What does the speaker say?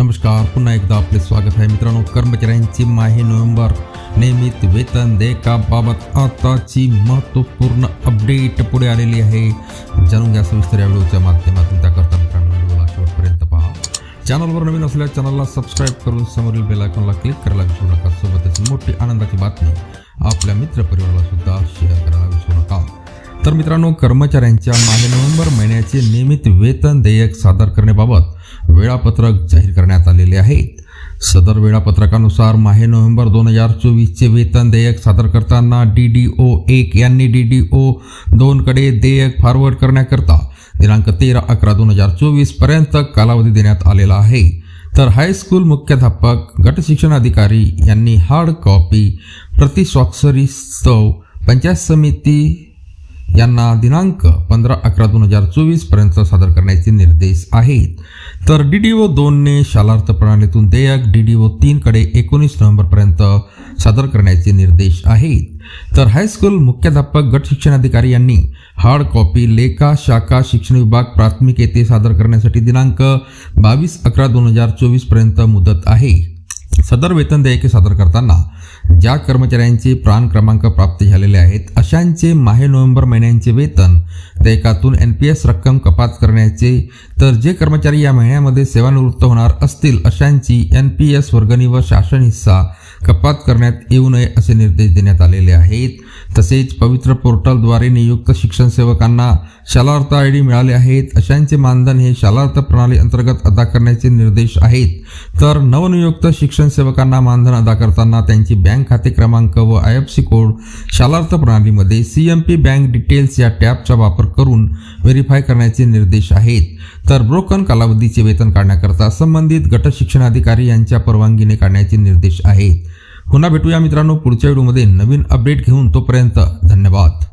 नमस्कार पुन्हा एकदा आपले स्वागत आहे मित्रांनो. कर्मचाऱ्यांची माहे नोव्हेंबर. नियमित वेतन देयकाबाबत आताची महत्त्वपूर्ण अपडेट पुढे आलेली आहे. जाणून घ्या सविस्तर या व्हिडिओच्या माध्यमातून. त्याकरता मित्रांनो व्हिडिओला शेवटपर्यंत पहा. चॅनलवर नवीन असल्यास चॅनलला सबस्क्राईब करून समोरील बेलायकॉनला क्लिक करायला विसरू नका. सोबतच मोठी आनंदाची बातमी आपल्या मित्रपरिवाराला सुद्धा शेअर करायला विसरू नका. तर मित्रांनो कर्मचाऱ्यांच्या मागे नोव्हेंबर महिन्याचे नियमित वेतन देयक सादर करण्याबाबत वेळापत्रक जाहीर करण्यात आलेले आहे. सदर वेळापत्रकानुसार माहे नोव्हेंबर दोन हजार चोवीसचे वेतन देयक सादर करताना डी डी ओ एक यांनी डी डी ओ दोनकडे देयक फॉरवर्ड करण्याकरता दिनांक तेरा अकरा दोन हजार चोवीसपर्यंत कालावधी देण्यात आलेला आहे. तर हायस्कूल मुख्याध्यापक गटशिक्षण अधिकारी यांनी हार्ड कॉपी प्रतिस्वाक्षरीस्तव पंचायत समिती यांना दिनांक पंधरा अकरा दोन हजार चोवीसपर्यंत सादर करण्याचे निर्देश आहेत. तर डी डी ओ दोनने शालार्थ प्रणालीतून देयक डी डी ओ तीनकडे एकोणीस नोव्हेंबरपर्यंत सादर करण्याचे निर्देश आहेत. तर हायस्कूल मुख्याध्यापक गट शिक्षण अधिकारी यांनी हार्ड कॉपी लेखा शाखा शिक्षण विभाग प्राथमिक येथे सादर करण्यासाठी दिनांक बावीस अकरा दोन हजार चोवीसपर्यंत मुदत आहे. सदर वेतन देयके सादर करताना ज्या कर्मचाऱ्यांचे प्राण क्रमांक प्राप्त झालेले आहेत अशांचे माहे नोव्हेंबर महिन्यांचे वेतन देयकातून एन पी एस रक्कम कपात करण्याचे तर जे कर्मचारी या महिन्यामध्ये सेवानिवृत्त होणार असतील अशांची एन पी एस वर्गणी व शासन हिस्सा कपात करण्यात येऊ नये असे निर्देश देण्यात आलेले आहेत. तसेच पवित्र पोर्टलद्वारे नियुक्त शिक्षण सेवकांना शालार्थ आय डी मिळाले आहेत. अशांचे मानधन हे शालार्थ प्रणाली अंतर्गत अदा करण्याचे निर्देश आहेत. तर नवनियुक्त शिक्षण सेवकांना मानधन अदा करताना त्यांची बँक खाते क्रमांक व I F C code Shalarth प्रणालीमध्ये C M P bank details या टॅबचा वापर करून व्हेरीफाय करण्याचे निर्देश आहेत. तर ब्रोकन कालावधीचे वेतन काढण्याकरता संबंधित गट शिक्षणाधिकारी यांच्या परवानगीने काढण्याचे निर्देश आहेत. पुन्हा भेटूया मित्रांनो पुढच्या व्हिडिओमध्ये. नवीन अपडेट घेऊन तोपर्यंत धन्यवाद.